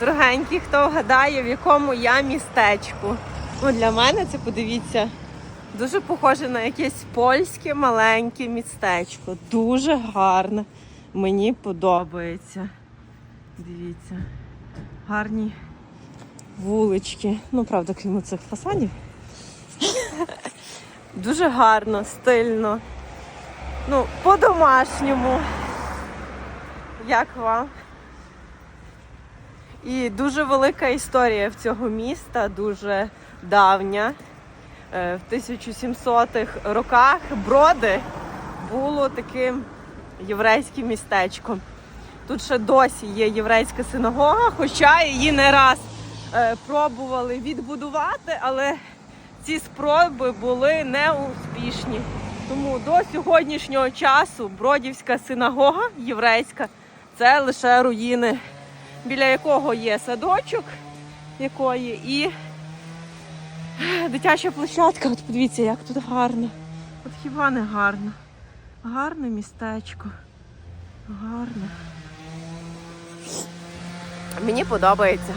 Дорогенькі, хто вгадає, в якому я містечку. Ну, для мене це подивіться. Дуже похоже на якесь польське маленьке містечко. Дуже гарне. Мені подобається. Дивіться. Гарні вулички. Ну, правда, крім цих фасадів. Дуже гарно, стильно. Ну, по-домашньому. Як вам? І дуже велика історія в цього міста, дуже давня. Е, В 1700-х роках Броди було таким єврейським містечком. Тут ще досі є єврейська синагога, хоча її не раз е, пробували відбудувати, але ці спроби були неуспішні. Тому до сьогоднішнього часу Бродівська синагога єврейська це лише руїни, біля якого є садочок якої і дитяча площадка. От подивіться, як тут гарно. От хіба не гарно? Гарне містечко. Гарне. Мені подобається.